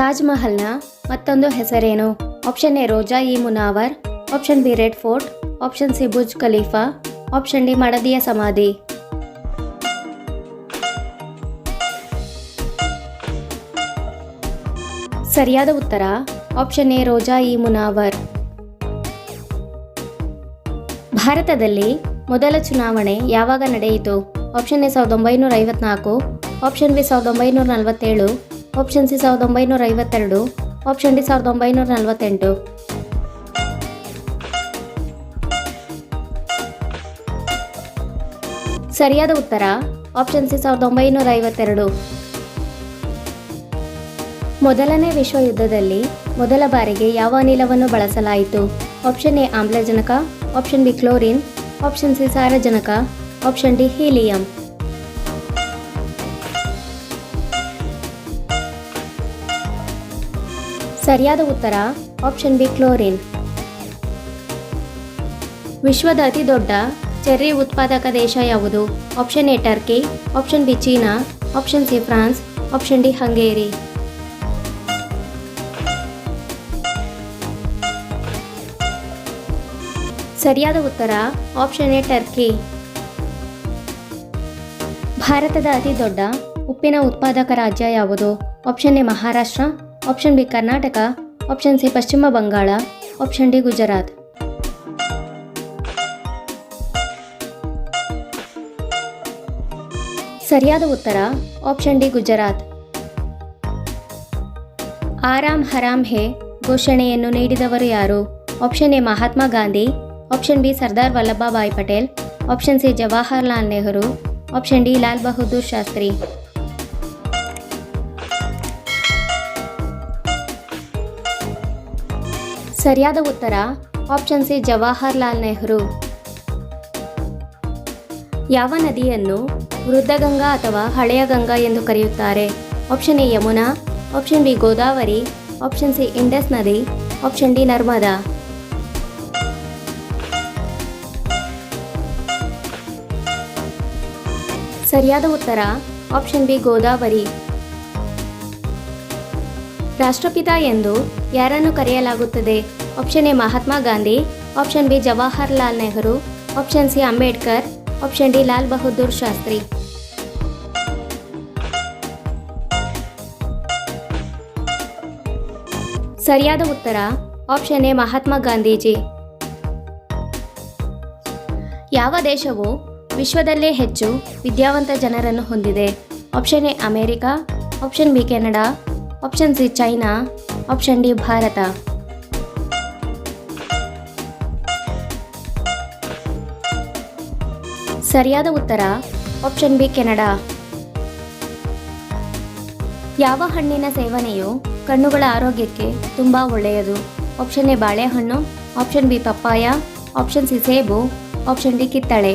ತಾಜ್ ಮಹಲ್ನ ಮತ್ತೊಂದು ಹೆಸರೇನು? Option A Roza e Munawar, option B Red Fort, option C Burj Khalifa, option D ಮಡದಿಯ ಸಮಾಧಿ. ಸರಿಯಾದ ಉತ್ತರ, ಆಪ್ಷನ್ ಎ ರೋಜಾ ಇ ಮುನಾವರ್. ಭಾರತದಲ್ಲಿ ಮೊದಲ ಚುನಾವಣೆ ಯಾವಾಗ ನಡೆಯಿತು? ಆಪ್ಷನ್ ಎ ಸಾವಿರದ ಒಂಬೈನೂರ ಐವತ್ನಾಲ್ಕು, ಆಪ್ಷನ್ ಬಿ ಸಾವಿರದ ಒಂಬೈನೂರ ನಲವತ್ತೇಳು ಆಪ್ಷನ್ ಸಿ ಸಾವಿರದ ಒಂಬೈನೂರ ಐವತ್ತೆರಡು. ಆಪ್ಷನ್ ಡಿ ಸಾವಿರದ ಒಂಬೈನೂರ ನಲವತ್ತೆಂಟು. ಸರಿಯಾದ ಉತ್ತರ. ಆಪ್ಷನ್ ಸಿ ಸಾವಿರದ ಒಂಬೈನೂರ ಐವತ್ತೆರಡು. ಮೊದಲನೇ ವಿಶ್ವ ಯುದ್ಧದಲ್ಲಿ ಮೊದಲ ಬಾರಿಗೆ ಯಾವ ಅನಿಲವನ್ನು ಬಳಸಲಾಯಿತು? ಆಪ್ಷನ್ ಎ ಆಮ್ಲಜನಕ. Option B chlorine. Option C ಸಾರಜನಕ. Option D helium. ಸರಿಯಾದ ಉತ್ತರ ಆಪ್ಷನ್ ಬಿ ಕ್ಲೋರಿನ್ ವಿಶ್ವದ ಅತಿ ದೊಡ್ಡ ಚೆರ್ರಿ ಉತ್ಪಾದಕ ದೇಶ ಯಾವುದು? Option A Turkey option B China option C France option D Hungary. ಸರಿಯಾದ ಉತ್ತರ ಆಪ್ಷನ್ ಎ ಟರ್ಕಿ ಭಾರತದ ಅತಿ ದೊಡ್ಡ ಉಪ್ಪಿನ ಉತ್ಪಾದಕ ರಾಜ್ಯ ಯಾವುದು? Option A Maharashtra option B Karnataka option C Paschim Bangal option D Gujarat ಸರಿಯಾದ ಉತ್ತರ ಆಪ್ಷನ್ ಡಿ ಗುಜರಾತ್ ಆರಾಮ್ ಹರಾಮ್ ಹೇ, ಘೋಷಣೆಯನ್ನು ನೀಡಿದವರು ಯಾರು? Option A Mahatma Gandhi option B Sardar Vallabhbhai Patel option C Jawaharlal Nehru option D Lal Bahadur Shastri ಸರಿಯಾದ ಉತ್ತರ, option C Jawaharlal Nehru. ಯಾವ ನದಿಯನ್ನು ವೃದ್ಧಗಂಗಾ ಅಥವಾ ಹಳೆಯ ಗಂಗಾ ಎಂದು ಕರೆಯುತ್ತಾರೆ? Option A Yamuna, option B Godavari, option C Indus ನದಿ, ಆಪ್ಷನ್ ಡಿ ನರ್ಮದಾ. ಸರಿಯಾದ ಉತ್ತರ, ಆಪ್ಷನ್ ಬಿ ಗೋದಾವರಿ. ರಾಷ್ಟ್ರಪಿತ ಎಂದು ಯಾರನ್ನು ಕರೆಯಲಾಗುತ್ತದೆ? Option A Mahatma Gandhi option B Jawaharlal Nehru option C Ambedkar option D Lal Bahadur Shastri. ಸರಿಯಾದ ಉತ್ತರ ಆಪ್ಷನ್ ಎ ಮಹಾತ್ಮ ಗಾಂಧೀಜಿ. ಯಾವ ದೇಶವು ವಿಶ್ವದಲ್ಲೇ ಹೆಚ್ಚು ವಿದ್ಯಾವಂತ ಜನರನ್ನು ಹೊಂದಿದೆ? Option A America option B Canada option C China option D Bharat ಸರಿಯಾದ ಉತ್ತರ. ಆಪ್ಷನ್ ಬಿ ಕೆನಡಾ ಯಾವ ಹಣ್ಣಿನ ಸೇವನೆಯು ಕಣ್ಣುಗಳ ಆರೋಗ್ಯಕ್ಕೆ ತುಂಬ ಒಳ್ಳೆಯದು? ಆಪ್ಷನ್ ಎ ಬಾಳೆಹಣ್ಣು. Option B papaya. Option C ಸೇಬು. ಆಪ್ಷನ್ ಡಿ ಕಿತ್ತಳೆ.